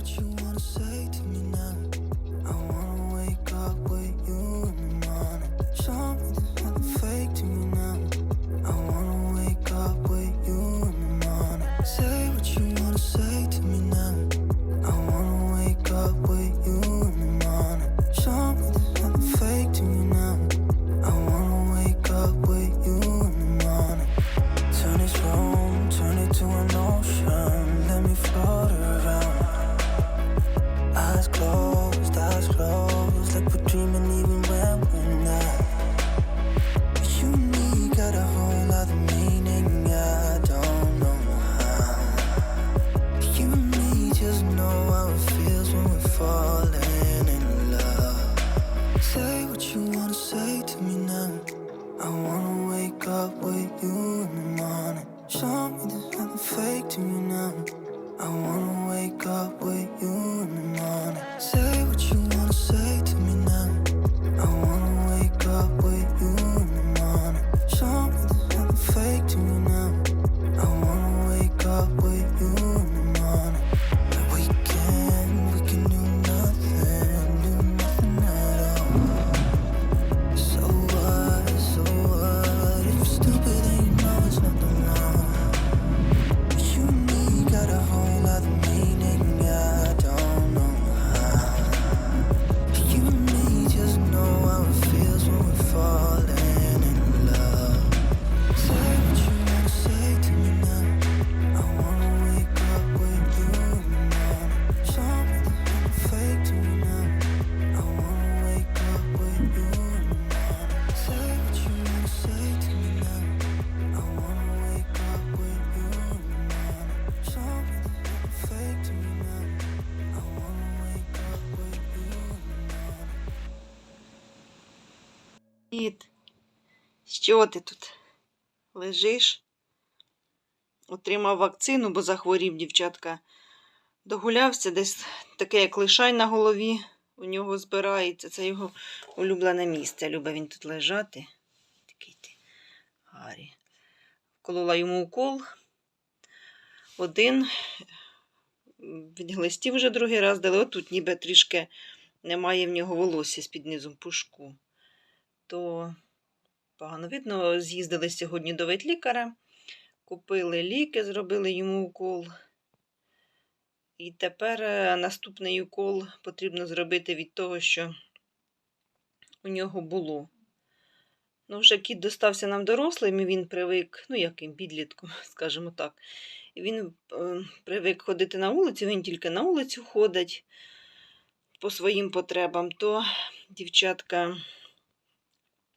what you wanna say to me Що ти тут? Лежиш? Отримав вакцину, бо захворів дівчатка. Догулявся десь таке, як лишай на голові. У нього збирається. Це його улюблене місце. Любить він тут лежати. Такий ти Гаррі. Вколола йому укол. Один. Від глистів вже другий раз дали. Отут ніби трішки немає в нього волосся з-під низом пушку то погано видно. З'їздили сьогодні до ветлікаря, купили ліки, зробили йому укол. І тепер е, наступний укол потрібно зробити від того, що у нього було. Ну, вже кіт достався нам дорослим, і він привик, ну, яким підлітком, скажімо так. І він е, привик ходити на вулицю, він тільки на вулицю ходить по своїм потребам, то дівчатка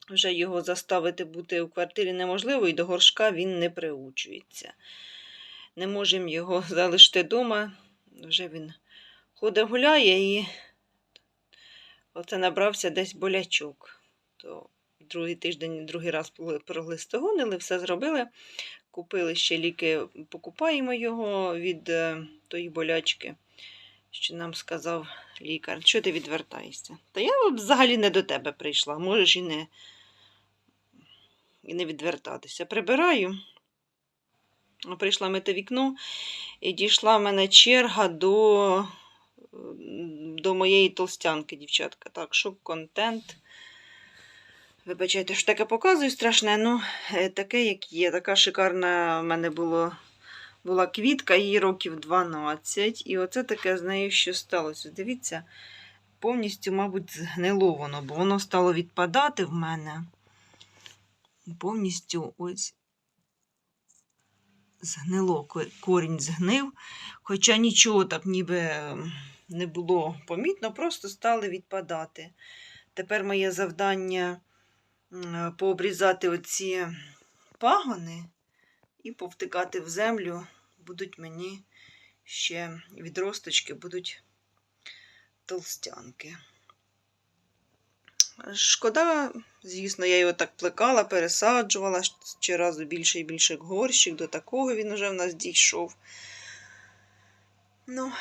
вже його заставити бути у квартирі неможливо, і до горшка він не приучується. Не можемо його залишити вдома. Вже він ходить гуляє і оце набрався десь болячок. То другий тиждень, другий раз проглистогонили, все зробили. Купили ще ліки, покупаємо його від е, тої болячки, що нам сказав лікар. Що ти відвертаєшся? Та я взагалі не до тебе прийшла, можеш і не, і не відвертатися. Прибираю. Прийшла мити вікно, і дійшла в мене черга до, до моєї толстянки, дівчатка. Так, шок-контент. Вибачайте, що таке показую страшне, ну, е, таке, як є. Така шикарна в мене було, була квітка, їй років 12. І оце таке з нею що сталося. Дивіться, повністю, мабуть, згнило воно, бо воно стало відпадати в мене. Повністю ось згнило, корінь згнив. Хоча нічого так ніби ем, не було помітно, просто стали відпадати. Тепер моє завдання пообрізати оці пагони і повтикати в землю. Будуть мені ще відросточки, будуть толстянки. Шкода, звісно, я його так плекала, пересаджувала щоразу більше і більше горщик, до такого він уже в нас дійшов. Ну,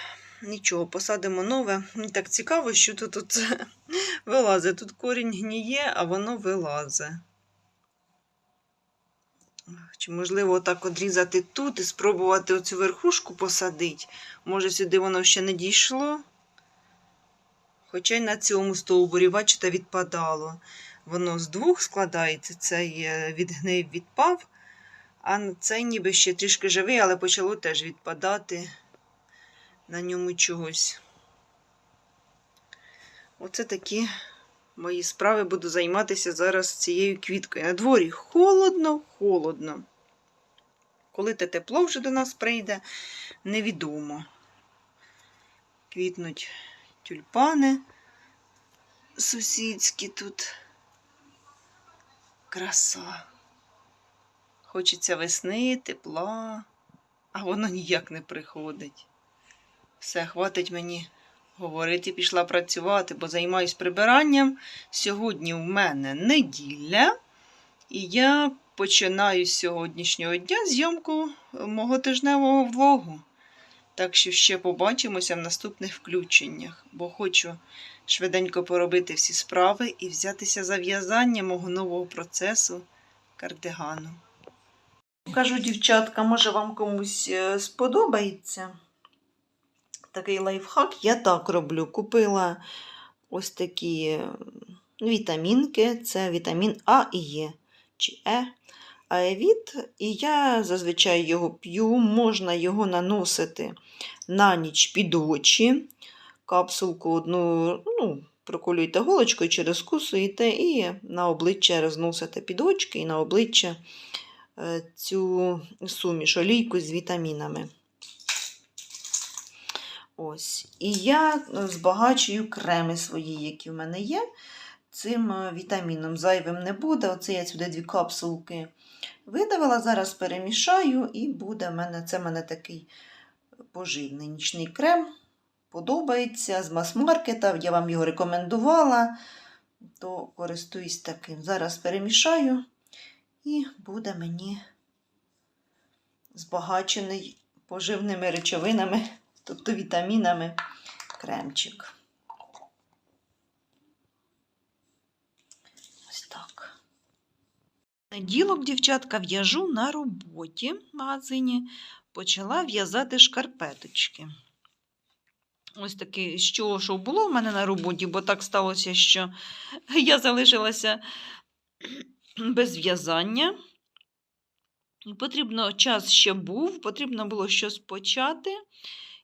нічого, посадимо нове. Мені так цікаво, що тут, тут вилазить. Тут корінь гніє, а воно вилазить. Чи, можливо, отак одрізати тут і спробувати оцю верхушку посадити. Може, сюди воно ще не дійшло. Хоча й на цьому стовбурі, бачите, відпадало. Воно з двох складається, цей відгнив відпав, а цей ніби ще трішки живий, але почало теж відпадати на ньому чогось. Оце такі мої справи буду займатися зараз цією квіткою. На дворі холодно, холодно. Коли те тепло вже до нас прийде, невідомо. Квітнуть тюльпани сусідські тут. Краса. Хочеться весни, тепла, а воно ніяк не приходить. Все, хватить мені говорити, пішла працювати, бо займаюсь прибиранням. Сьогодні в мене неділя, і я починаю з сьогоднішнього дня зйомку мого тижневого влогу. Так що ще побачимося в наступних включеннях, бо хочу швиденько поробити всі справи і взятися за в'язання мого нового процесу кардигану. Кажу, дівчатка, може вам комусь е, сподобається такий лайфхак. Я так роблю. Купила ось такі е, вітамінки. Це вітамін А і Е чи Е. Аевіт, і я зазвичай його п'ю, можна його наносити на ніч під очі. Капсулку одну ну, проколюєте голочкою чи розкусуєте, і на обличчя розносите під очки і на обличчя е, цю суміш, олійку з вітамінами. Ось. І я е, збагачую креми свої, які в мене є. Цим е, вітаміном зайвим не буде. Оце я сюди дві капсулки видавила. Зараз перемішаю, і буде в мене це в мене такий поживний нічний крем. Подобається з мас-маркета. Я вам його рекомендувала, то користуюсь таким. Зараз перемішаю, і буде мені збагачений поживними речовинами, тобто вітамінами кремчик. Ось так. Неділок, дівчатка, в'яжу на роботі в магазині. Почала в'язати шкарпеточки. Ось таке, що, що було в мене на роботі, бо так сталося, що я залишилася без в'язання. Потрібно час ще був, потрібно було щось почати.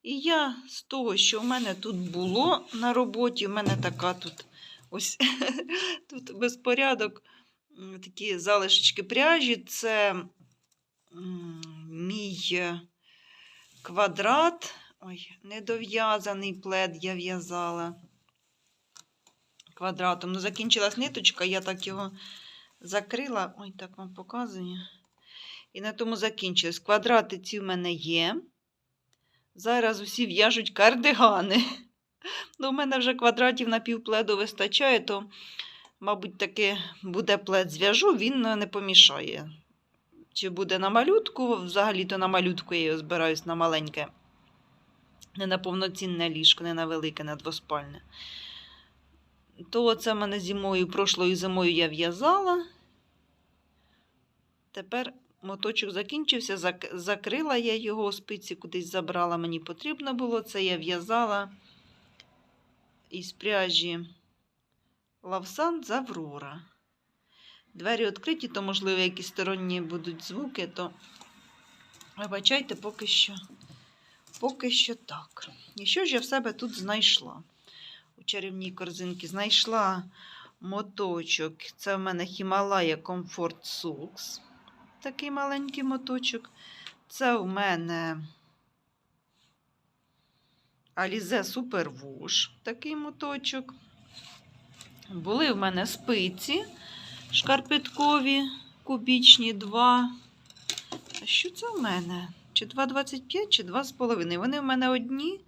І я з того, що в мене тут було на роботі, в мене така тут ось тут безпорядок, такі залишечки пряжі. Це мій е, квадрат. Ой, недов'язаний плед я в'язала квадратом. Ну, закінчилась ниточка, я так його закрила. Ой, так вам показую. І на тому закінчилось. Квадрати ці в мене є. Зараз усі в'яжуть кардигани. Ну, у мене вже квадратів на півпледу вистачає, то, мабуть, таки буде плед зв'яжу, він не помішає. Чи буде на малютку, взагалі-то на малютку я його збираюсь на маленьке. Не на повноцінне ліжко, не на велике, на двоспальне. То це мене зимою, прошлою зимою я в'язала. Тепер моточок закінчився, зак- закрила я його, спиці кудись забрала, мені потрібно було. Це я в'язала із пряжі Лавсан з Аврора. Двері відкриті, то, можливо, якісь сторонні будуть звуки, то вибачайте, поки що, поки що так. І що ж я в себе тут знайшла? У чарівній корзинці знайшла моточок. Це в мене Himalaya Comfort Socks. Такий маленький моточок. Це у мене Alize Super Wash, такий моточок. Були в мене спиці шкарпеткові, кубічні 2. А що це в мене? Чи 2,25, чи 2,5. Вони в мене одні,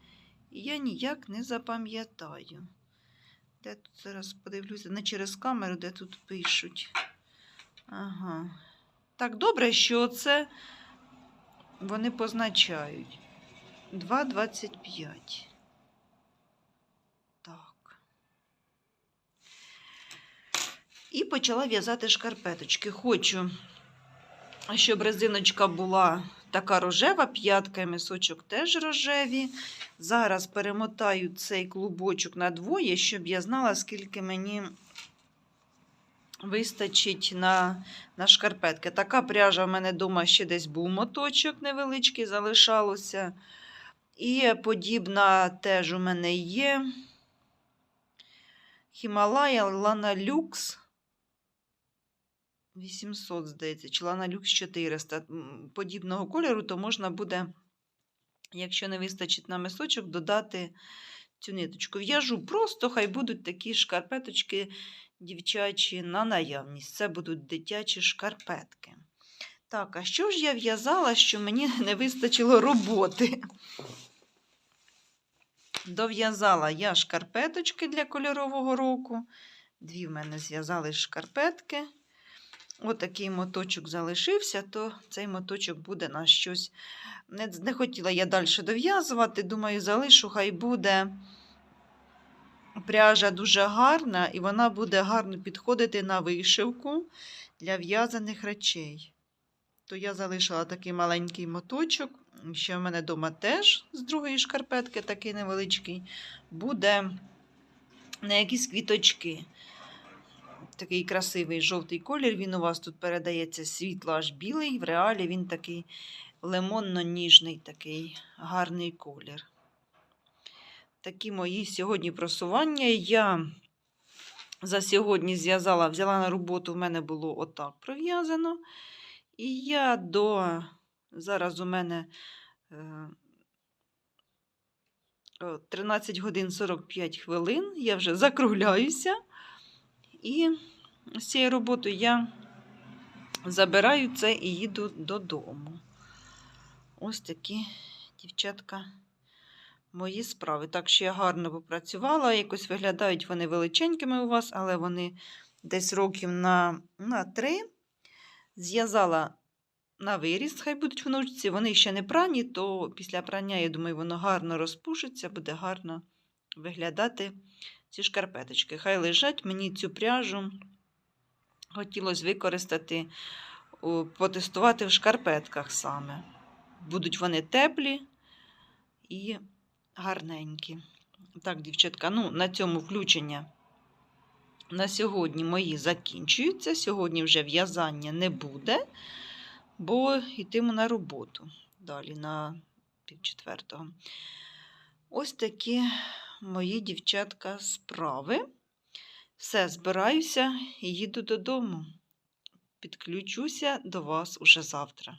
і я ніяк не запам'ятаю. Де тут зараз подивлюся, не через камеру, де тут пишуть. Ага. Так, добре, що це вони позначають. 2,25. Так. І почала в'язати шкарпеточки. Хочу щоб резиночка була така рожева, п'ятка і мисочок теж рожеві. Зараз перемотаю цей клубочок на двоє, щоб я знала, скільки мені вистачить на, на шкарпетки. Така пряжа в мене вдома ще десь був моточок невеличкий, залишалося. І подібна теж у мене є. Хімалая Лана Люкс 800, здається, чи Лана Люкс 400. Подібного кольору, то можна буде, якщо не вистачить на мисочок, додати цю ниточку. В'яжу просто, хай будуть такі шкарпеточки дівчачі на наявність. Це будуть дитячі шкарпетки. Так, а що ж я в'язала, що мені не вистачило роботи? Дов'язала я шкарпеточки для кольорового року. Дві в мене зв'язали шкарпетки. Отакий моточок залишився, то цей моточок буде на щось. Не, не хотіла я далі дов'язувати. Думаю, залишу, хай буде. Пряжа дуже гарна, і вона буде гарно підходити на вишивку для в'язаних речей. То я залишила такий маленький моточок. Ще в мене вдома теж з другої шкарпетки, такий невеличкий, буде на якісь квіточки. Такий красивий жовтий колір. Він у вас тут передається світло аж білий. В реалі він такий лимонно-ніжний, такий гарний колір. Такі мої сьогодні просування. Я за сьогодні зв'язала, взяла на роботу, в мене було отак пров'язано. І я до зараз у мене е, 13 годин 45 хвилин. Я вже закругляюся. І з цією роботою я забираю це і їду додому. Ось такі, дівчатка, мої справи. Так що я гарно попрацювала. Якось виглядають вони величенькими у вас, але вони десь років на, на 3. Зв'язала на виріст, хай будуть в. Вони ще не прані, то після прання, я думаю, воно гарно розпушиться, буде гарно виглядати ці шкарпеточки. Хай лежать мені цю пряжу. Хотілося використати, потестувати в шкарпетках саме. Будуть вони теплі і гарненькі. Так, дівчатка, ну, на цьому включення на сьогодні мої закінчуються. Сьогодні вже в'язання не буде, бо йтиму на роботу далі на півчетвертого. Ось такі мої дівчатка справи. Все, збираюся і їду додому. Підключуся до вас уже завтра.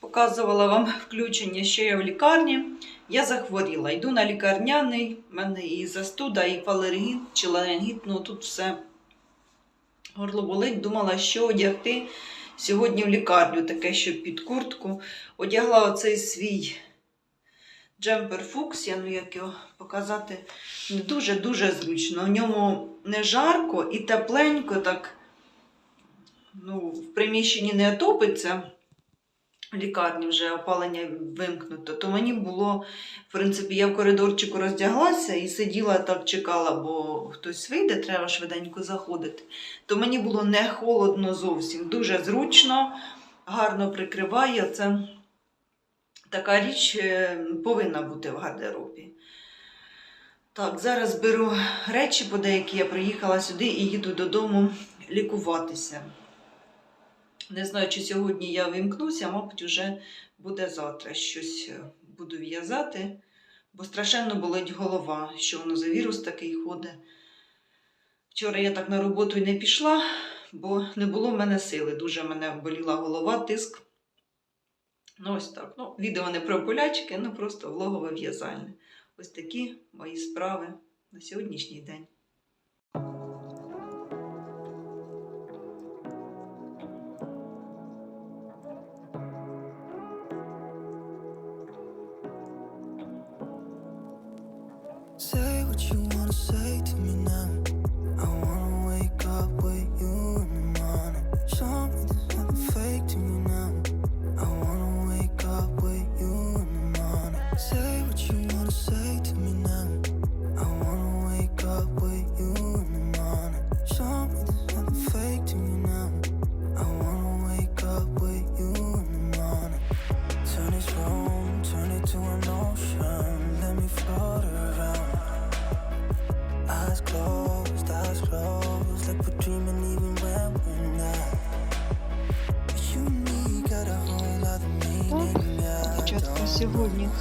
Показувала вам включення, що я в лікарні. Я захворіла. Йду на лікарняний, в мене і застуда, і фалергіт, чи ларингіт, ну тут все горло болить. Думала, що одягти сьогодні в лікарню, таке, що під куртку. Одягла оцей свій джемпер фуксія, ну як його показати, не дуже-дуже зручно. В ньому не жарко і тепленько, так ну, в приміщенні не топиться лікарні вже опалення вимкнуто, то мені було, в принципі, я в коридорчику роздяглася і сиділа так, чекала, бо хтось вийде, треба швиденько заходити. То мені було не холодно зовсім, дуже зручно, гарно прикриває. Це така річ е, повинна бути в гардеробі. Так, зараз беру речі, по деякі я приїхала сюди і їду додому лікуватися. Не знаю, чи сьогодні я вимкнуся, мабуть, вже буде завтра щось е, буду в'язати, бо страшенно болить голова, що воно за вірус такий ходить. Вчора я так на роботу й не пішла, бо не було в мене сили. Дуже мене боліла голова, тиск. Ну, ось так. Ну, відео не про болячки, ну просто влогове в'язальне. Ось такі мої справи на сьогоднішній день.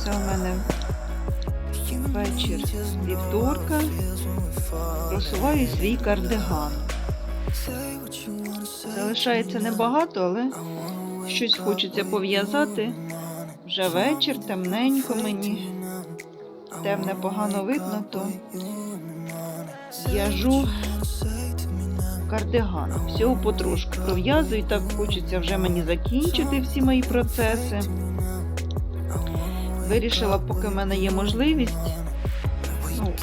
Це у мене вечір вівторка. Просуваю свій кардиган. Залишається небагато, але щось хочеться пов'язати. Вже вечір, темненько мені. Темне погано видно, то в'яжу кардиган. Всього потрошку пров'язую, так хочеться вже мені закінчити всі мої процеси. Вирішила, поки в мене є можливість. Ну,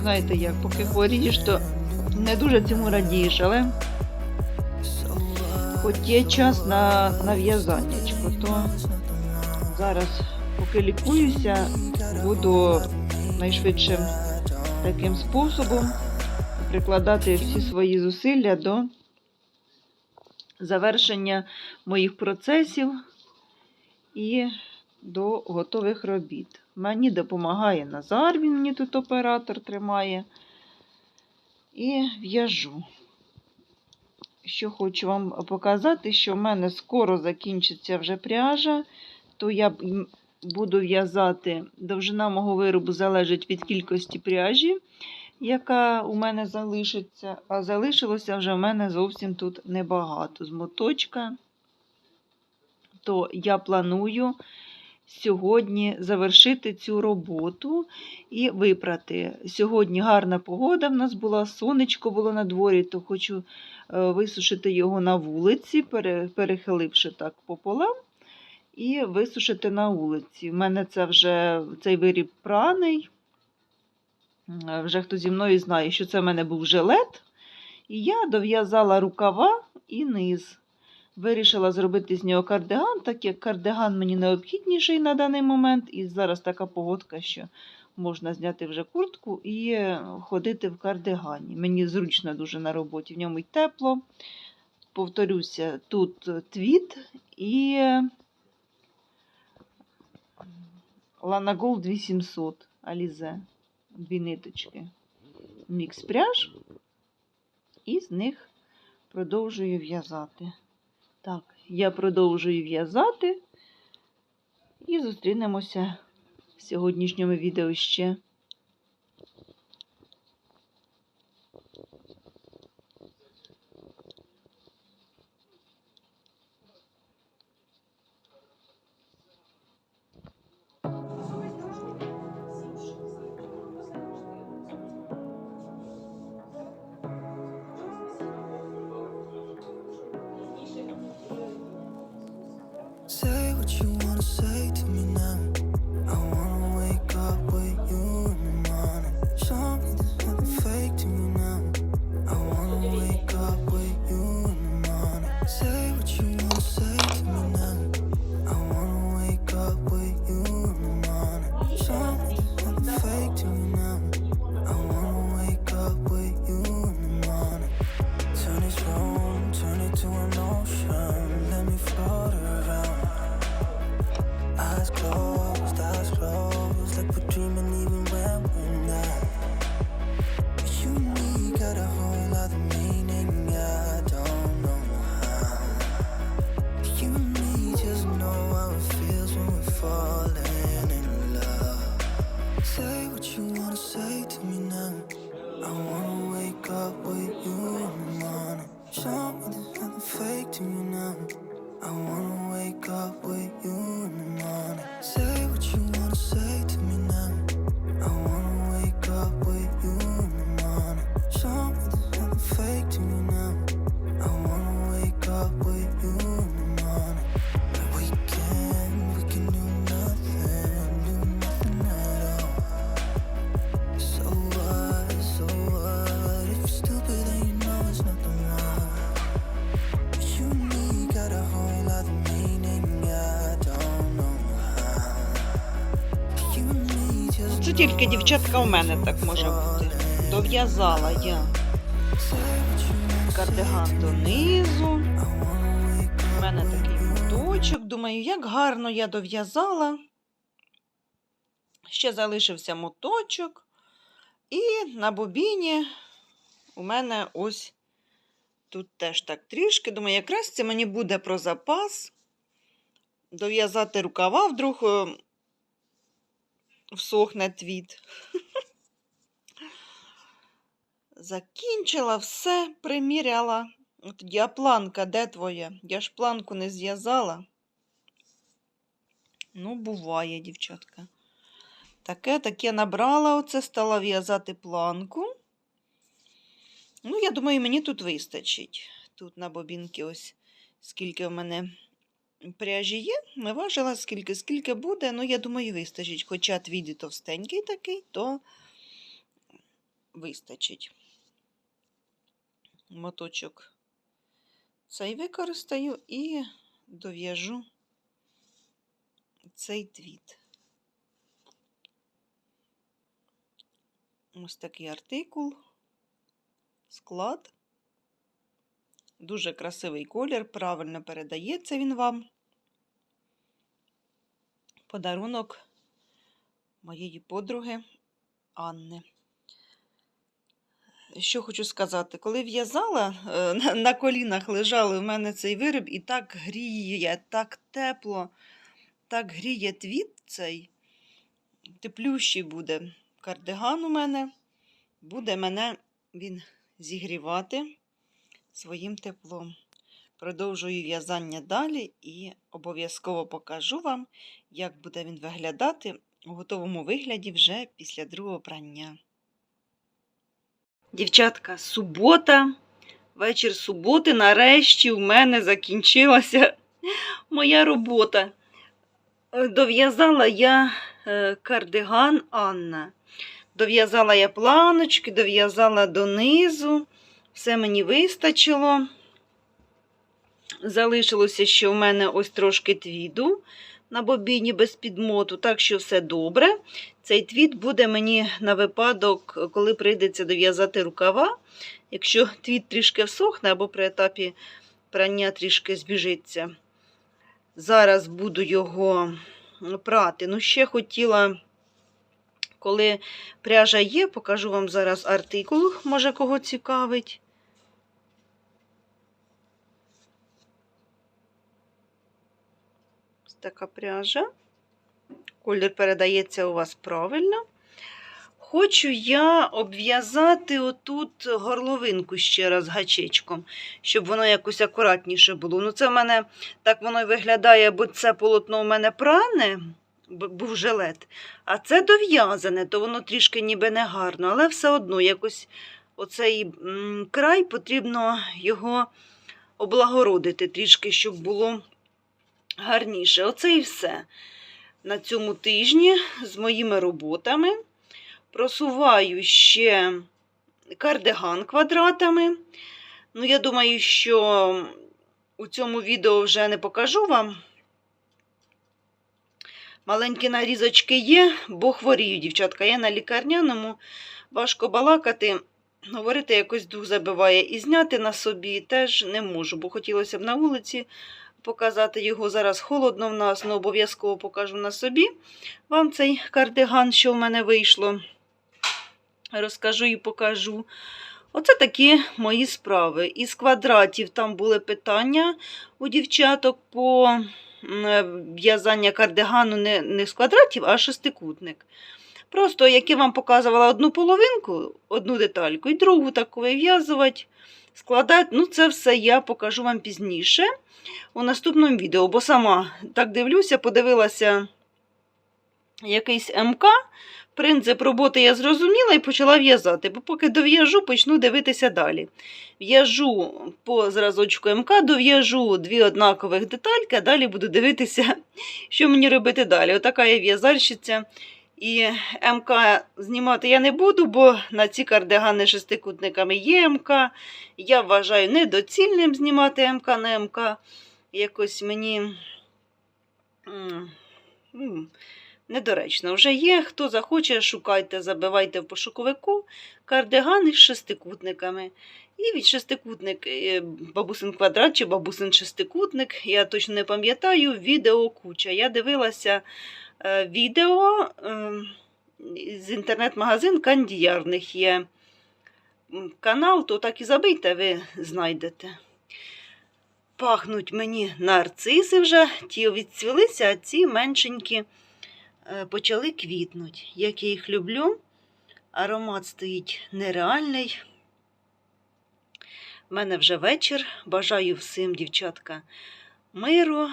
знаєте як, поки хворієш, то не дуже цьому радієш, але хоч є час на, на то зараз, поки лікуюся, буду найшвидшим таким способом прикладати всі свої зусилля до завершення моїх процесів і до готових робіт. Мені допомагає Назар, він мені тут оператор тримає. І в'яжу. Що хочу вам показати, що в мене скоро закінчиться вже пряжа, то я буду в'язати. Довжина мого виробу залежить від кількості пряжі, яка у мене залишиться. А залишилося вже в мене зовсім тут небагато. З моточка, то я планую сьогодні завершити цю роботу і випрати. Сьогодні гарна погода в нас була, сонечко було на дворі, то хочу е, висушити його на вулиці, перехиливши так пополам, і висушити на вулиці. У мене це вже цей виріб праний. Е, Вже хто зі мною знає, що це в мене був жилет. І я дов'язала рукава і низ. Вирішила зробити з нього кардиган, так як кардиган мені необхідніший на даний момент. І зараз така погодка, що можна зняти вже куртку і е, ходити в кардигані. Мені зручно дуже на роботі, в ньому й тепло. Повторюся, тут твіт і Lana Gold 2700 Alize. Дві ниточки. Мікс пряж. І з них продовжую в'язати. Так, я продовжую в'язати і зустрінемося в сьогоднішньому відео ще. Тільки дівчатка у мене так може бути. Дов'язала я кардиган донизу. У мене такий моточок. Думаю, як гарно я дов'язала. Ще залишився моточок. І на бобіні у мене ось тут теж так трішки. Думаю, якраз це мені буде про запас. Дов'язати рукава, вдруг е, всохне твіт. Закінчила все, приміряла. От я планка, де твоя? Я ж планку не зв'язала. Ну, буває, дівчатка. Таке, таке набрала, оце стала в'язати планку. Ну, я думаю, мені тут вистачить. Тут на бобінки ось скільки в мене пряжі є. Не важила, скільки, скільки буде. Ну, я думаю, вистачить. Хоча твіді товстенький такий, то вистачить. Моточок цей використаю і дов'яжу цей твіт. Ось такий артикул, склад. Дуже красивий колір, правильно передається він вам. Подарунок моєї подруги Анни. Що хочу сказати, коли в'язала, е, на- на колінах лежали у мене цей виріб і так гріє, так тепло, так гріє твіт цей, теплющий буде кардиган у мене, буде мене він зігрівати своїм теплом. Продовжую в'язання далі і обов'язково покажу вам, як буде він виглядати у готовому вигляді вже після другого прання. Дівчатка, субота, вечір суботи, нарешті у мене закінчилася моя робота. Е, Дов'язала я е, кардиган Анна. Дов'язала я планочки, дов'язала донизу. Все мені вистачило. Залишилося ще в мене ось трошки твіду на бобіні без підмоту, так що все добре. Цей твіт буде мені на випадок, коли прийдеться дов'язати рукава. Якщо твіт трішки всохне або при етапі прання трішки збіжиться. Зараз буду його прати. Ну, ще хотіла, коли пряжа є, покажу вам зараз артикул, може кого цікавить. Ось така пряжа. Колір передається у вас правильно. Хочу я обв'язати отут горловинку ще раз гачечком, щоб воно якось акуратніше було. Ну, це в мене так воно і виглядає, бо це полотно у мене пране, був жилет, а це дов'язане, то воно трішки ніби не гарно, але все одно якось оцей край потрібно його облагородити трішки, щоб було гарніше. Оце і все. На цьому тижні з моїми роботами просуваю ще кардиган квадратами. Ну, я думаю, що у цьому відео вже не покажу вам. Маленькі нарізочки є, бо хворію, дівчатка. Я на лікарняному, важко балакати, говорити якось дух забиває. І зняти на собі теж не можу, бо хотілося б на вулиці показати його. Зараз холодно в нас, але обов'язково покажу на собі вам цей кардиган, що в мене вийшло. Розкажу і покажу. Оце такі мої справи. Із квадратів там були питання у дівчаток по е, в'язання кардигану не, не з квадратів, а шестикутник. Просто, як я вам показувала одну половинку, одну детальку, і другу таку вив'язувати, складати. Ну, це все я покажу вам пізніше у наступному відео, бо сама так дивлюся, подивилася якийсь МК. Принцип роботи я зрозуміла і почала в'язати, бо поки дов'яжу, почну дивитися далі. В'яжу по зразочку МК, дов'яжу дві однакових детальки, а далі буду дивитися, що мені робити далі. Отака я в'язальщиця. І МК знімати я не буду, бо на ці кардигани шестикутниками є МК. Я вважаю недоцільним знімати МК на МК. Якось мені. Недоречно вже є. Хто захоче, шукайте, забивайте в пошуковику кардигани з шестикутниками. І від шестикутник е, бабусин квадрат чи бабусин шестикутник, я точно не пам'ятаю, відео куча. Я дивилася відео е, з інтернет-магазин Кандіяр. В них є канал, то так і забийте, ви знайдете. Пахнуть мені нарциси вже, ті відцвілися, а ці меншенькі е, почали квітнуть. Як я їх люблю, аромат стоїть нереальний. У мене вже вечір. Бажаю всім, дівчатка, миру,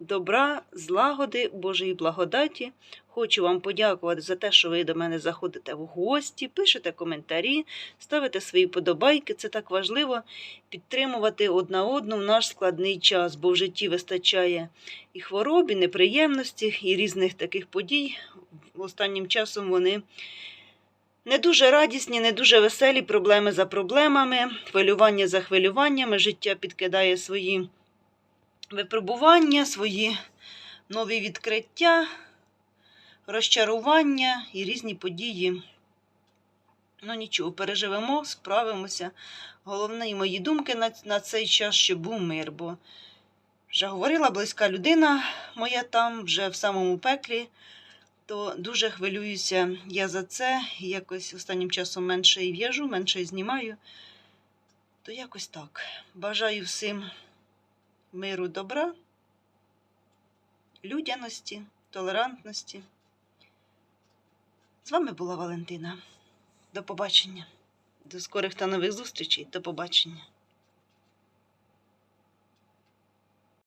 добра, злагоди, Божої благодаті. Хочу вам подякувати за те, що ви до мене заходите в гості, пишете коментарі, ставите свої подобайки. Це так важливо підтримувати одна одну в наш складний час, бо в житті вистачає і хвороб, і неприємності, і різних таких подій. Останнім часом вони не дуже радісні, не дуже веселі, проблеми за проблемами, хвилювання за хвилюваннями. Життя підкидає свої випробування, свої нові відкриття, розчарування і різні події. Ну нічого, переживемо, справимося. Головне, мої думки на, на цей час, щоб був мир, бо вже говорила близька людина моя там, вже в самому пеклі, то дуже хвилююся я за це. Якось останнім часом менше і в'яжу, менше і знімаю. То якось так. Бажаю всім миру, добра, людяності, толерантності. З вами була Валентина. До побачення. До скорих та нових зустрічей. До побачення.